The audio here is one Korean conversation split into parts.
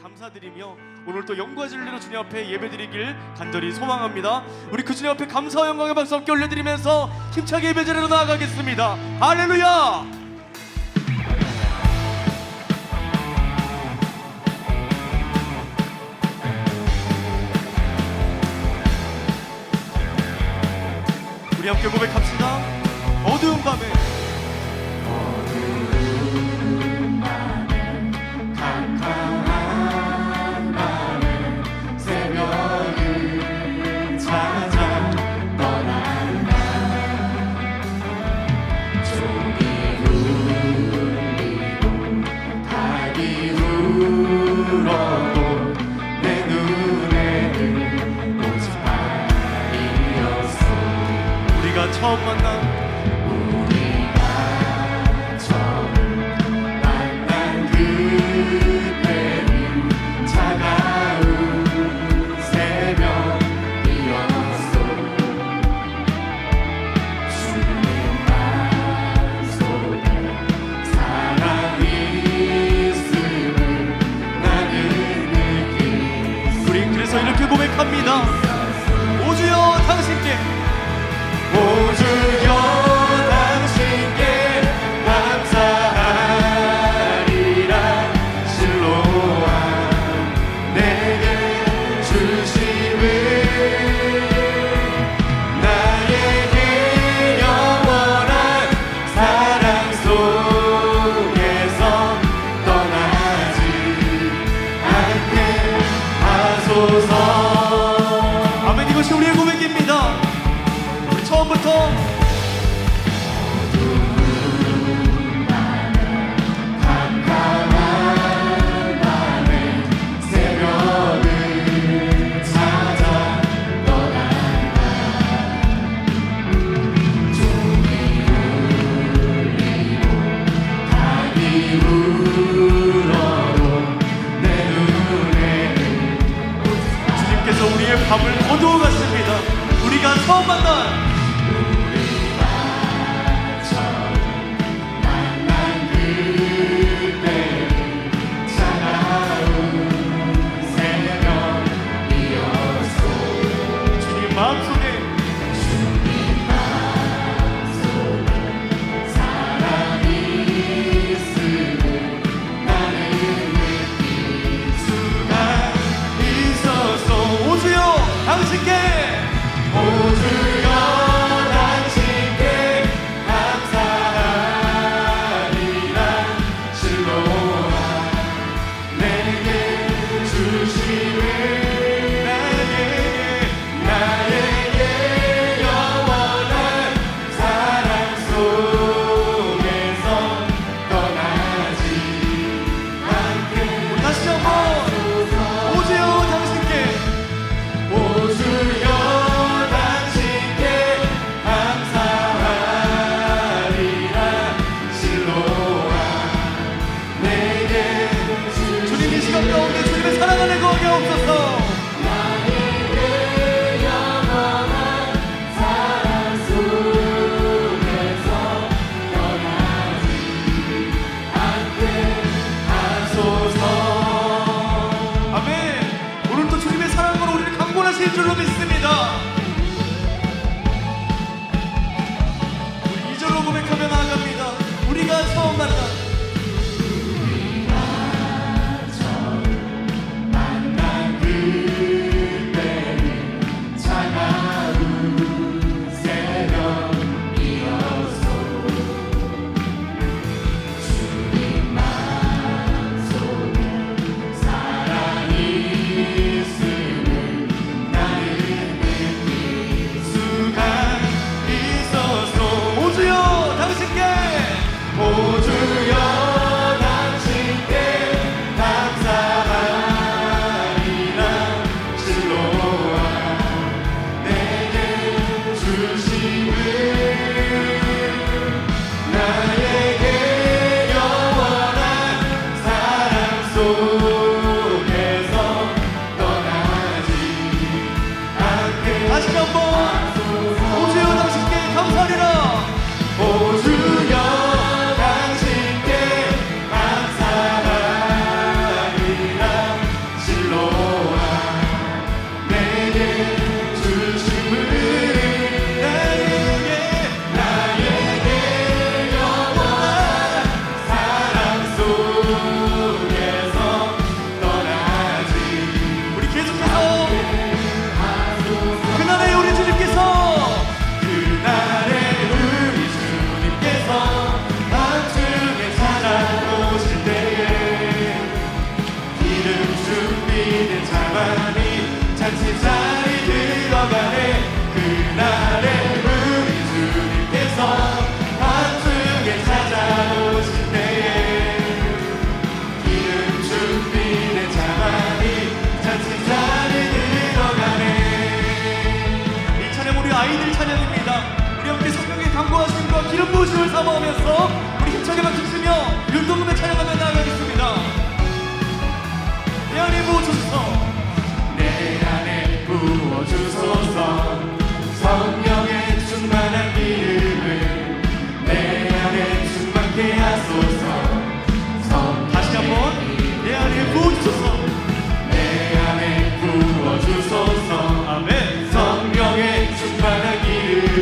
감사드리며 오늘 또 영과 진리로 주님 앞에 예배드리길 간절히 소망합니다. 우리 그 주님 앞에 감사와 영광의 박수 함께 올려드리면서 힘차게 예배 자리로 나아가겠습니다. 할렐루야! 우리 함께 고백합니다. vida 밤을 어두워 갔습니다. 우리가 처음 만난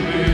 Amen.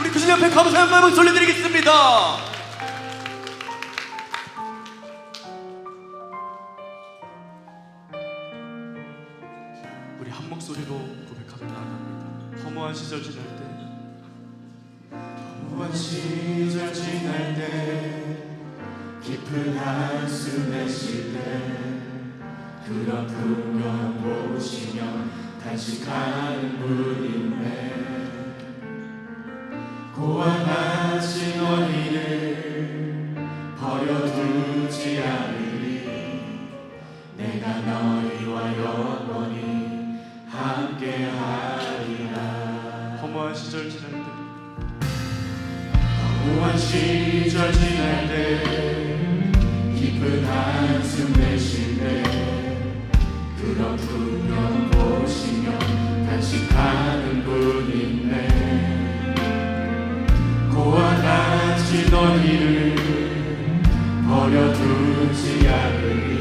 우리 교수님 옆에 감사한 마음을 돌려드리겠습니다. 우리 한 목소리로 고백합니다. 허무한 시절 지날 때, 허무한 시절 지날 때, 깊은 한숨 내쉴 때, 그런 풍경 보시며 간식하는 분이네. Whoever 버려두지 않으리.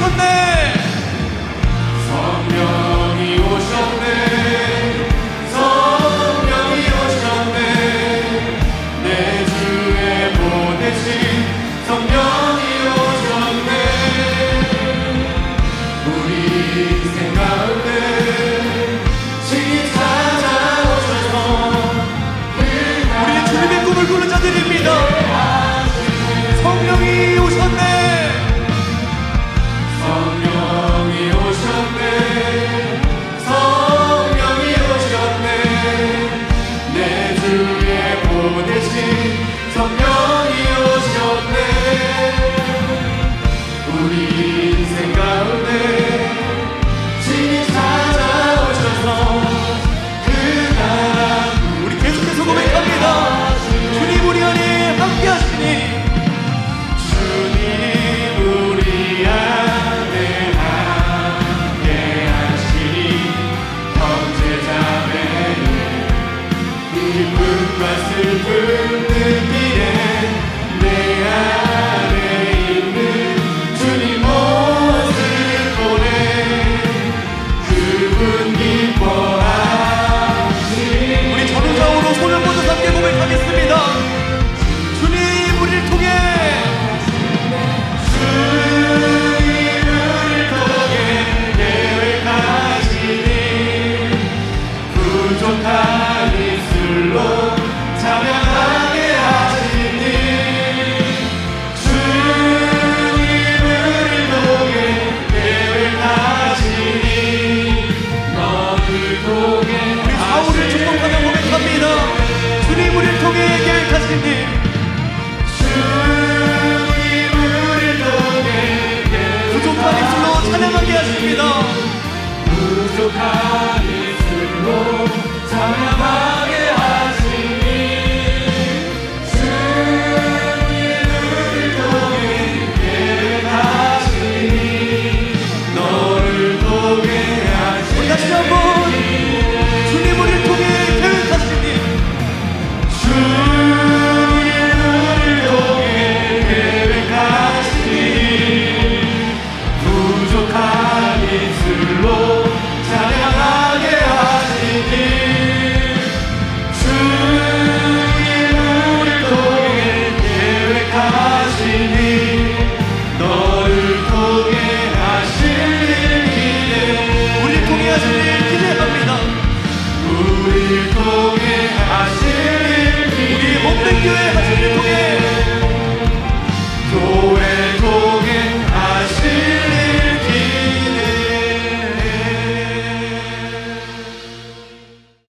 with me.